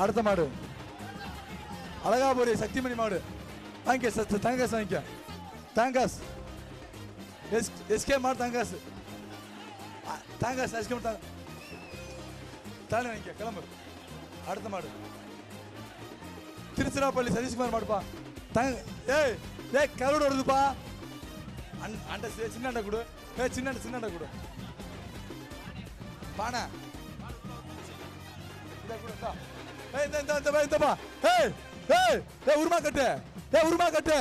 அடுத்த மாடு. அழகாபுரி சக்திமணி மாடு. வாங்கிக்க சார் தங்காசு வாங்கிக்க தேங்காஸ் எஸ் எஸ்கே மாடு தங்காசு தேங்காஸ் எஸ்கே மாடு தாங்க தானே வாங்கிக்க கிளம்பு. அடுத்த மாடு. திருச்சிராப்பள்ளி சதீஷ்குமார் மாடுப்பா. தங்க ஏய் ஏய் கருடு வருதுப்பா. அன் அண்டை சின்ன அண்டை கொடு. ஏ சின்ன அண்டை சின்ன அண்டை கொடு. பானை. இதை கொடு, ஏய் இந்த இந்த இந்த இந்தப்பா ஏய் ஏய் ஏய் உருமா கட்டு. ஏய் உருமா கட்டு.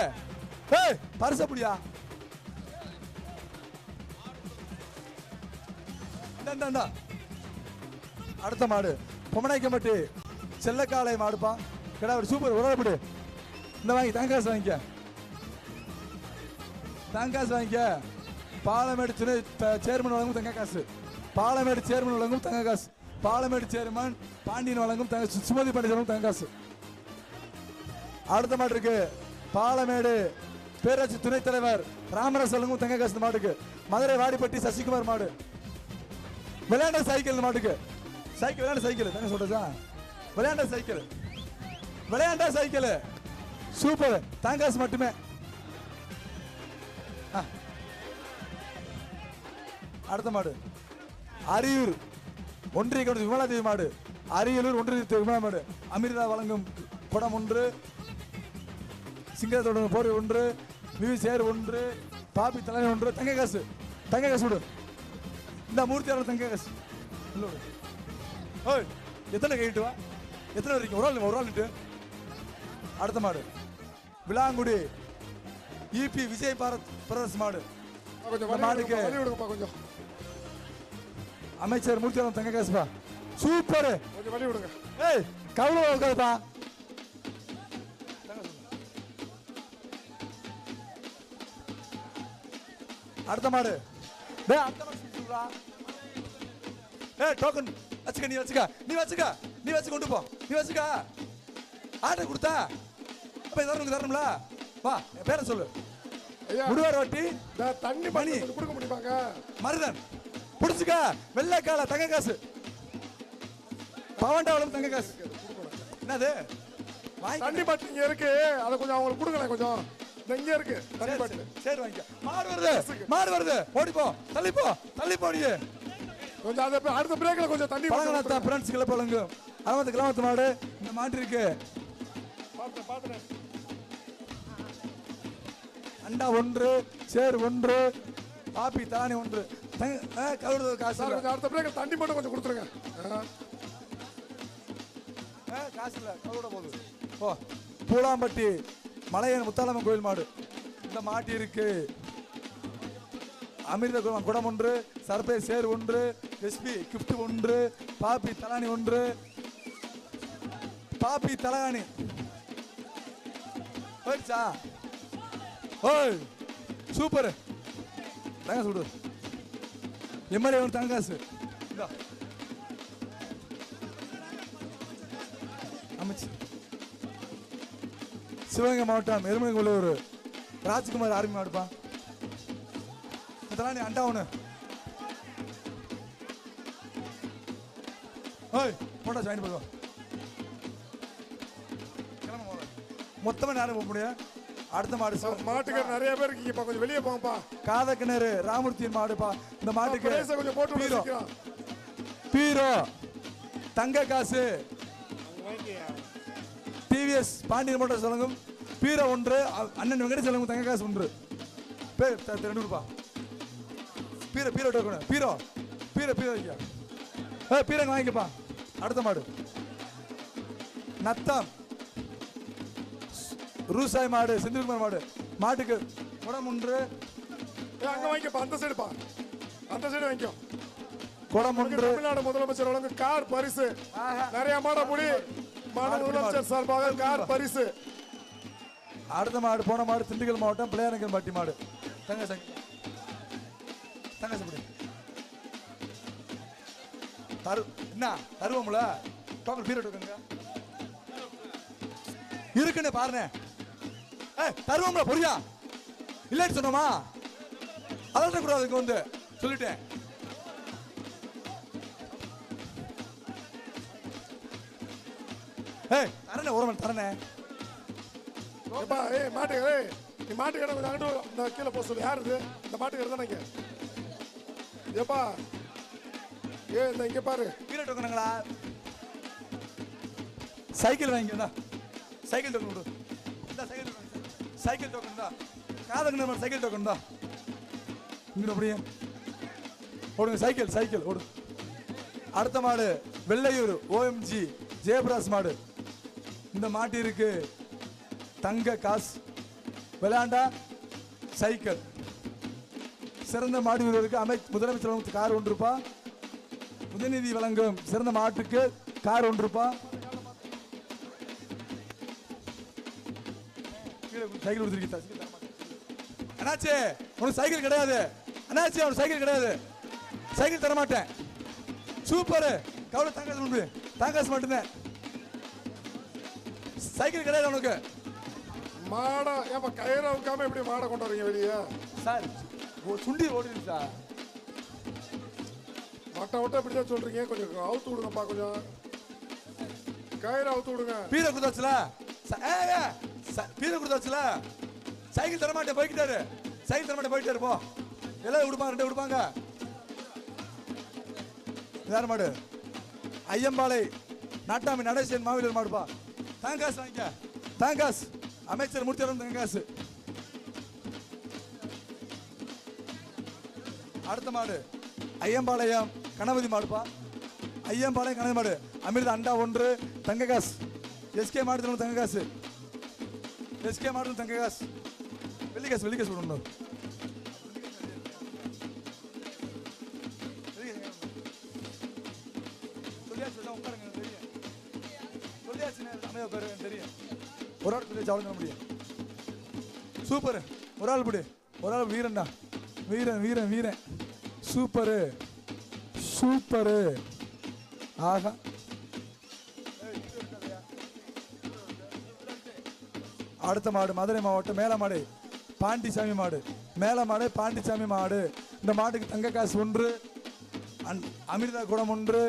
ஏய் பரிசு அப்படியா இந்த இந்த அடுத்த மாடு. பொம்மநாய்க்கம்பட்டி செல்லக்காளை மாடுப்பா கிடா ஒரு சூப்பர். உடற்படு இந்த வாங்கி தேங்காசு வாங்கிக்க. தேங்காசு வாங்கிக்க. பாலமேடு துணை சேர்மன் வழங்கும் தங்க காசு. பாலமேடு சேர்மன் வழங்கும் தங்க காசு. பாலமேடு சேர்மன் பாண்டியன் வழங்கும் தங்க சு- சுமதி பண்டிதரும் தங்காசு அடுத்த மாடு இருக்கு. பாலமேடு பேராட்சி துணைத் தலைவர் ராமராஜ் வழங்கும் தங்க மாட்டுக்கு. மதுரை வாடிப்பட்டி சசிகுமார் மாடு. விளையாண்ட சைக்கிள் இந்த மாட்டுக்கு. சைக்கிள் விளையாண்ட சைக்கிள். தானே சொல்றதா? விளையாண்ட சைக்கிள். விளையாண்ட சைக்கிள். சூப்பர். தாங்காசு மட்டுமே. ஆ. அடுத்த மாடு. அரியூர். ஒன்றிய கவுன்சில் விமலாதேவி மாடு அரியலூர் ஒன்றிய விமலா மாடு அமிர்தா வழங்கும் குடம் ஒன்று சிங்கத்தோட போர் ஒன்று விவி சேர் ஒன்று பாப்பி தலைமை ஒன்று தங்க காசு தங்க காசு விடு. இந்த மூர்த்தியாளர் தங்க காசு. ஓய் எத்தனை கைட்டு வா? எத்தனை வரைக்கும்? ஒரு ஆள் ஒரு ஆள் நிட்டு அடுத்த மாடு. விளாங்குடி இபி விஜய் பாரத் பிரதர்ஸ் மாடு. கொஞ்சம் விடுங்கப்பா கொஞ்சம். அமைச்சர் மூர்த்தியாளர் தங்க காசுப்பா சூப்பர். கொஞ்சம் வழி விடுங்க ஏய் கவுள உட்காருப்பா அடுத்த மாடு ஏய் டோக்கன் வச்சுக்க நீ வச்சுக்க. நீ வச்சுக்க நீ வச்சு கொண்டு போ. நீ வச்சுக்க. ஆர்டர் கொடுத்தா. அப்ப தரணும் தரணும்ல வா பேரை சொல்லு. ஐயா. முடுவார் வட்டி. தண்ணி. பண்ணி கொடுக்க முடியுமாங்க மருதன். புடிச்சுக்க வெள்ளைக்கால தங்க காசு. பவன்டாவளம் தங்க காசு. என்னது? வாங்கி தண்ணி பாட்டு இங்க இருக்கு. அதை கொஞ்சம் அவங்களுக்கு கொடுங்களேன் கொஞ்சம். இங்க இருக்கு. தண்ணி பாட்டு. சரி, வாங்கிக்க. மாடு வருது. மாடு வருது. ஓடி போ. தள்ளி போ. தள்ளி கொஞ்சம் அதை அடுத்த பிரேக்ல கொஞ்சம் தண்ணி கொடுத்துருங்க. ஃப்ரெண்ட்ஸ் கிளப் பழங்கும் அறுபது கிலோமீட்டர் மாடு. இந்த மாட்டு இருக்கு. பார்த்தேன் அண்டா ஒன்று சேர் ஒன்று காப்பி தானி ஒன்று. கவுரு காசு சார் கொஞ்சம் அடுத்த தண்ணி மட்டும் கொஞ்சம் கொடுத்துருங்க. காசு இல்ல கவுரோட போகுது. ஓ பூலாம்பட்டி மலையன் முத்தாலம்மன் கோயில் மாடு. இந்த மாட்டி இருக்கு. அமிர்த குடம் குடம் ஒன்று சர்பை சேர் ஒன்று எஸ்பி கிஃப்ட் ஒன்று பாப்பி தலானி ஒன்று. பாப்பி தலானி. போயிடுச்சா ஓய் சூப்பர். தங்க சுடு. எம்எல்ஏ ஒன்று தங்காசு இந்தா. அமைச்சு. சிவகங்கை மாவட்டம் எருமலைக்குள்ளூர் ராஜ்குமார் ஆர்மி மாடுப்பா இதெல்லாம் நீ அண்டா ஒன்று ஓய் போட்டா ஜாயின் பண்ணுவோம் கிளம்ப மொத்தமாக நேரம் போக முடியாது. அடுத்த மாடு மாட்டுக்கார் நிறைய பேர் இருக்கீங்கப்பா கொஞ்சம் வெளியே போங்கப்பா. காத கிணறு ராமூர்த்தியின் மாடுப்பா. இந்த மாட்டுக்கு கொஞ்சம் போட்டு பீரோ. பீரோ. தங்க காசு. டிவிஎஸ் பாண்டியன் மோட்டார் வழங்கும் பீரோ ஒன்று. அண்ணன் வெங்கடேஷ் வழங்கும் தங்க காசு ஒன்று. பேர் ரெண்டு ரூபா பீரோ பீரோ டோக்கனு பீரோ. பீரோ பீரோ வைக்க. ஏ பீரோ இங்க வாங்கிக்கப்பா. அடுத்த மாடு. நத்தம். ரூசாய் மாடு செந்தில்குமார் மாடு. மாட்டுக்கு குடம் ஒன்று. அங்க வாங்கிக்கப்பா அந்த சைடுப்பா அந்த சைடு வாங்கிக்கோ. குடம் ஒன்று. தமிழ்நாடு முதலமைச்சர் வழங்கும் கார் பரிசு. நிறைய மாட முடி மாநில முதலமைச்சர் சார்பாக கார் பரிசு. அடுத்த மாடு போன மாடு திண்டுக்கல் மாவட்டம் பிள்ளையாரங்கல் பாட்டி மாடு. தங்க சங்க தங்க சப்படி தரு என்ன? தருவோம்ல? டோக்கன் பீரியட் இருக்குங்க. இருக்குன்னு பாருங்க ஏய் தருவோம்ல புரியா இல்லைன்னு சொன்னோமா? அதட்ட கூடாது இங்க வந்து சொல்லிட்டேன். ஏய் தரணே ஒரு மணி தரணே எப்பா ஏய் ஏய் நீ மாட்டுக்கடை கொஞ்சம் அங்கிட்டு வா. இந்த கீழே போக சொல்லு. யார் இது? இந்த மாட்டுக்கடை தானே இங்க. ஏப்பா ஏ இந்த இங்க பாரு. கீழே டோக்கனுங்களா சைக்கிள் வாங்கிக்கா சைக்கிள் டோக்கன் விடு இந்த சைக்கிள் சைக்கிள் டோக்கன் தான் காதங்க நம்ம சைக்கிள் டோக்கன் தான் இங்கே அப்படியே ஓடுங்க சைக்கிள் சைக்கிள் ஓடு. அடுத்த மாடு வெள்ளையூர் ஓஎம்ஜி ஜெயபிராஸ் மாடு. இந்த மாட்டிற்கு தங்க காசு. விளையாண்டா சைக்கிள். சிறந்த மாடு வீரருக்கு அமை முதலமைச்சர் கார் ஒன்று ரூபா உதயநிதி வழங்கும் சிறந்த மாட்டுக்கு கார் ஒன்று ரூபா சைக்கிள் கொடுத்துருக்கீங்க. அண்ணாச்சி உனக்கு சைக்கிள் கிடையாது. அண்ணாச்சி அவனுக்கு சைக்கிள் கிடையாது. சைக்கிள் தர மாட்டேன் சூப்பர். கவலை தாங்காசு உண்டு தாங்காசு மட்டும்தான் சைக்கிள் கிடையாது உனக்கு. மாடை ஏப்பா கயிறை வைக்காம எப்படி மாடை கொண்டு வரீங்க வெளியே? சார் சுண்டி ஓடுது சார். வட்ட வட்ட இப்படி தான் சொல்றீங்க. கொஞ்சம் அவுத்து விடுங்கப்பா கொஞ்சம். கயிறை அவுத்து விடுங்க. பீரை கொடுத்தாச்சுல ச- ஏ, பீரை கொடுத்தாச்சுல? சைக்கிள் தரமாட்டே போய்கிட்டாரு போய்க்கிட்டாரு. சைக்கிள் தரமாட்டே போயிட்டாரு போ. எல்லாம் விடுப்பாங்க ரெண்டு விடுப்பாங்க யார் மாடு. ஐயம்பாளை நாட்டாமி நடேசன் மாவீரர் மாடுப்பா தேங்காஸ் வாங்கிக்க. தேங்காஸ் அமைச்சர் மூர்த்தியாரம் தேங்காஸ் அடுத்த மாடு. ஐயம்பாளையம் கணபதி மாடுப்பா ஐயம்பாளையம் கணபதி மாடு. அமிர்த அண்டா ஒன்று தங்க காசு. எஸ்கே மாடு தங்க காசு. எஸ்கே மாடு தங்க வெள்ளிகாஸ் வெள்ளி காசு வெள்ளி விடணும் உட்காருங்க உட்காரு தெரியும் ஒரு ஆள் சொல்லியாச்சு அவ்வளோ முடியும் சூப்பர் ஒரு ஆள் பிடி ஒரு ஆள் வீரன்டா வீரன் வீரன் வீரன் சூப்பரு சூப்பரு ஆகா அடுத்த மாடு மதுரை மாவட்டம் மேலமாடு பாண்டிசாமி மாடு. மேலமாடு பாண்டிசாமி மாடு. இந்த மாட்டுக்கு தங்க காசு ஒன்று அமிர்தா குடம் ஒன்று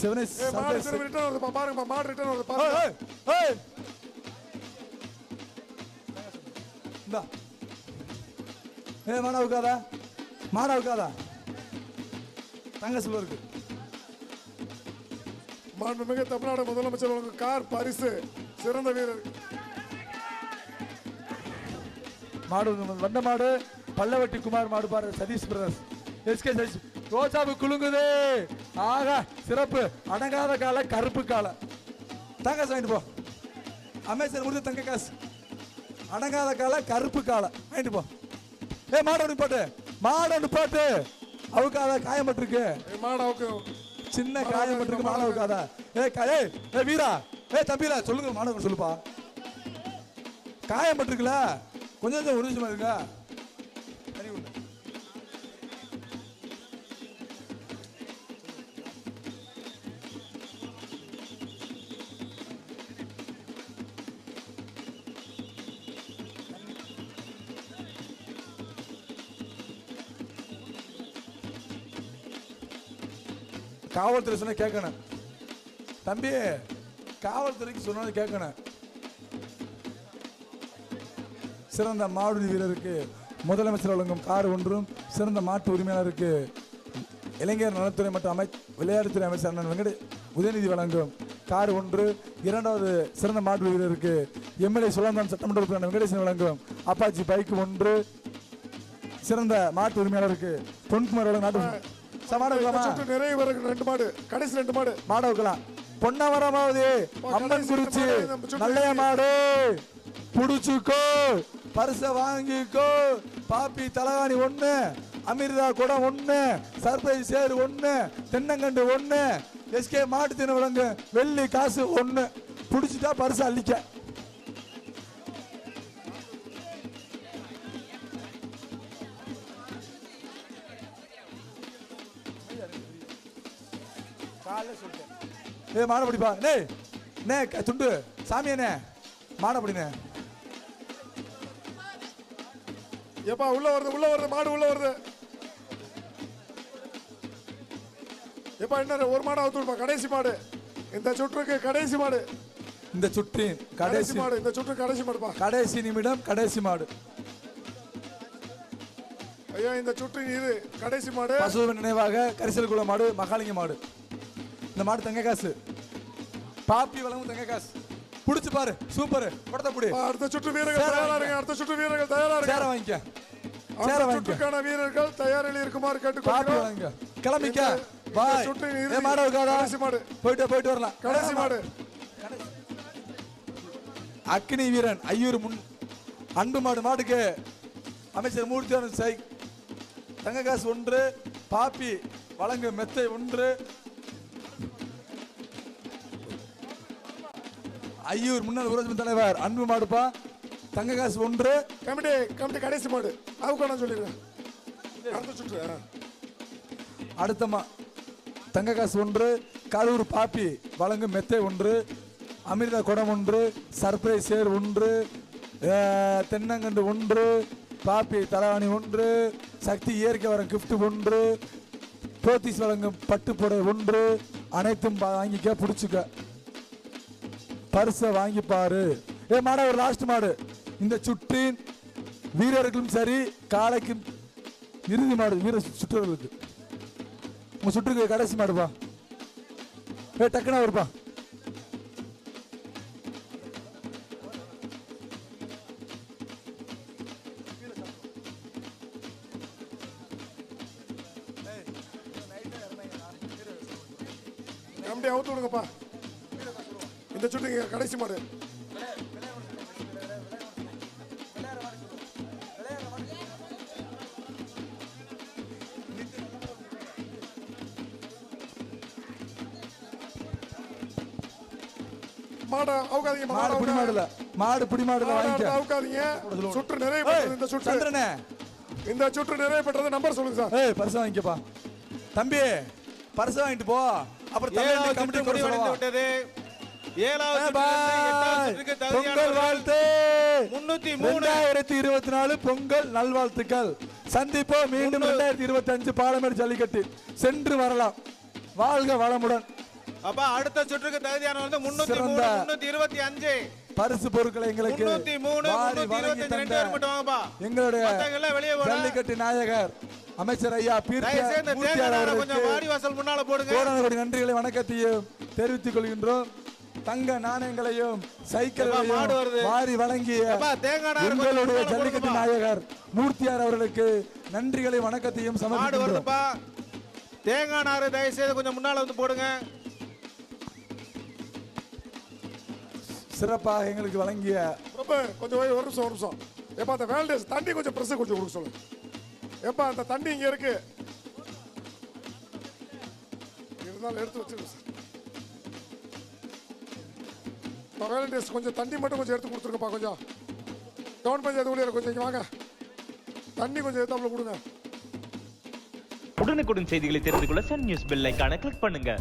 சிவனை ஏய் மாடு ரிட்டர்ன் வருது பாருங்க. இந்தா. ஏ மாடா உட்காதா மாடா உட்காதா தங்க சில்வர் இருக்கு மாண்புமிகு தமிழ்நாடு முதலமைச்சர் கார் பரிசு. சிறந்த வீரர். மாடு வண்ட மாடு பல்லவட்டி குமார் மாடு பாரு சதீஷ் பிரதர்ஸ் எஸ்கே சதீஷ் ரோஜாவு குலுங்குதே. ஆகா சிறப்பு. அடங்காத கால கருப்பு கால. தங்காசு வாங்கிட்டு போ. அமைச்சர் முடிஞ்ச தங்க காசு. அடங்காத கால கருப்பு கால. வாங்கிட்டு போ. ஏ மாடு நிப்பாட்டு மாடு நிப்பாட்டு அவுக்காத காயப்பட்டிருக்கு மாடு அவுக்கு. சின்ன காயப்பட்டிருக்கு மாடு அவுக்காத. ஏ க- ஏய் ஏ வீரா. ஏ தம்பிரா சொல்லுங்க மாடு சொல்லுப்பா. காயப்பட்டிருக்குல கொஞ்சம் ஒரு நிமிஷமா இருக்கா தண்ணி கொடுங்க. காவல்துறை சொன்ன கேட்கணும் தம்பி காவல்துறைக்கு சொன்னது கேட்கணும் சிறந்த மாடுதி வீரருக்கு முதலமைச்சர் வழங்கும் கார் ஒன்றும் சிறந்த மாட்டு உரிமையாளருக்கு இளைஞர் நலத்துறை மற்றும் அமை விளையாட்டுத்துறை அமைச்சர் அண்ணன் வெங்கட உதயநிதி வழங்கும் கார் ஒன்று இரண்டாவது சிறந்த மாட்டு வீரருக்கு எம்எல்ஏ சுழந்தான் சட்டமன்ற உறுப்பினர் வெங்கடேசன் வழங்கும் அப்பாச்சி பைக் ஒன்று சிறந்த மாட்டு உரிமையாளருக்கு பொன்குமார் வழங்கும் நாட்டு சுற்று நிறைய ரெண்டு மாடு கடைசி ரெண்டு மாடு. மாட வைக்கலாம் பொன்னமரமாவது அம்மன் குறிச்சி நல்லைய மாடு. புடிச்சுக்கோ. பரிச வாங்கிக்கோ. பாப்பி தலகாணி ஒண்ணு அமிர்தா குடம் ஒண்ணு சர்பை சேர் ஒண்ணு தென்னங்கண்டு ஒண்ணு எஸ்கே மாட்டு தின விலங்கு வெள்ளி காசு ஒண்ணு. பிடிச்சிட்டா பரிசு அள்ளிக்க. காலைல ஏ பிடிப்பா. நே நே க- துண்டு. சாமியானே மாட பிடினே ஏப்பா உள்ள வருது உள்ள வருது மாடு உள்ள வருது. ஏப்பா என்ன ஒரு மாடு அவுத்து விடுப்பா கடைசி மாடு. இந்த சுற்றுக்கு கடைசி மாடு. இந்த சுற்றின் கடைசி மாடு இந்த சுற்று கடைசி மாடுப்பா. கடைசி நிமிடம் கடைசி மாடு. ஐயா இந்த சுற்று இது கடைசி மாடு. பசுவின் நினைவாக கரிசல் குளம் மாடு மகாலிங்க மாடு. இந்த மாடு தங்க காசு. பாப்பி வழங்கும் தங்க காசு. புடிச்சு பாரு சூப்பர். படத்தை புடி. அடுத்த சுற்று வீரர்கள் தயாரா இருங்க அடுத்த சுற்று வீரர்கள் தயாரா சேர இருங்க வாங்கிக்க. சேர அடுத்த வாங்கிக்க சுற்றுக்கான வீரர்கள் தயாரில் இருக்குமாறு கேட்டுக்கொள்கிறோம். கிளம்பிக்க. பாய். மாடு கடைசி மாடு? போயிட்டு போயிட்டு வரலாம். கடைசி மாடு. அக்னி வீரன் ஐயூர் முன் அன்பு மாடு மாடுக்கு அமைச்சர் மூர்த்தியான சை தங்க காசு ஒன்று பாப்பி வழங்கு மெத்தை ஒன்று. ஐயூர் முன்னாள் ஊராட்சி தலைவர் அன்பு மாடுப்பா. தங்க காசு ஒன்று. கமிட்டி கமிட்டி கடைசி மாடு. அவங்க நான் சொல்லிடுறேன் அடுத்த சுற்று ஆ. அடுத்த மா தங்க காசு ஒன்று கரூர் பாப்பி வழங்கும் மெத்தை ஒன்று அமிர்த குடம் ஒன்று சர்ப்ரைஸ் சேர் ஒன்று தென்னங்கண்டு ஒன்று பாப்பி தலவாணி ஒன்று சக்தி இயற்கை வரம் கிஃப்ட் ஒன்று போத்தீஸ் வழங்கும் பட்டுப்புடை ஒன்று அனைத்தும் பா- வாங்கிக்க பிடிச்சிக்க. பரிசை வாங்கிப்பாரு. ஏ மாட ஒரு லாஸ்ட் மாடு. இந்த சுற்றின் வீரர்களும் சரி காளைக்கும் இறுதி மாடு வீர சுற்றர்களுக்கு உங்க சுற்றுக்கு கடைசி மாடுப்பா ஏ டக்குனா வருப்பா கமிட்டி அவுத்து விடுங்கப்பா. இந்த சுட்டு கடைசி மாடு. மாடை அவுக்காதீங்க மாடு பிடி மாடுல மாடு பிடி மாடுல வாங்கிக்க. அவுக்காதீங்க. சுற்று நிறைவு பெற்றது இந்த சுற்று. சந்திரனே. இந்த சுற்று நிறைவு பெற்றது நம்பர் சொல்லுங்க சார். ஏய் பரிசு வாங்கிக்கப்பா. தம்பி பரிசு வாங்கிட்டு போ. அப்புறம் தமிழ்நாடு கமிட்டி முடிவடைந்து? விட்டது. பொங்கல் வாழ்த்து. முன்னூத்தி மூணு. ரெண்டாயிரத்தி இருபத்தி நாலு பொங்கல் நல்வாழ்த்துக்கள். சந்திப்போம் மீண்டும் ரெண்டாயிரத்தி இருபத்தி அஞ்சு பாலமேடு ஜல்லிக்கட்டு. சென்று வரலாம். வாழ்க வளமுடன். அப்ப அடுத்த சுற்றுக்கு தகுதியானவர்கள் வந்து முன்னூத்தி மூணு முன்னூத்தி இருபத்தி அஞ்சு. பரிசு பொருட்களை எங்களுக்கு வாரி வழங்கி தந்த எங்களுடைய. ஜல்லிக்கட்டு நாயகர் அமைச்சர் ஐயா அவர்களுக்கு நன்றிகளை வணக்கத்தையும் தெரிவித்துக் கொள்கின்றோம். தங்க நாணயங்களையும் சைக்கிள்களையும். வாரி வழங்கிய எங்களுடைய ஜல்லிக்கட்டு. நாயகர் மூர்த்தியார் அவர்களுக்கு நன்றிகளை வணக்கத்தையும் வருதுப்பா. தேங்காய் நாறு தயவு செய்து கொஞ்சம் முன்னால வந்து போடுங்க. சிறப்பாக எங்களுக்கு வழங்கிய ரொம்ப கொஞ்சம் ஒரு நிமிஷம் ஒரு நிமிஷம். எப்பா அந்த வேல்டேஸ் தண்ணி கொஞ்சம் ப்ரெஸ் கொஞ்சம் கொடுக்க சொல்லு. எப்பா அந்த தண்ணி இங்க இருக்கு. இருந்தாலும் எடுத்து வச்சிருங்க சார் வேலண்டேஸ் கொஞ்சம் தண்ணி மட்டும் கொஞ்சம் எடுத்து கொடுத்துருங்கப்பா கொஞ்சம். டவுன் பஞ்சாயத்து ஊழியர் கொஞ்சம் இங்க வாங்க. தண்ணி கொஞ்சம் எடுத்தாப்புல கொடுங்க. உடனுக்குடன் செய்திகளை தெரிந்து கொள்ள சன் நியூஸ் பெல் ஐகானை கிளிக் பண்ணுங்க.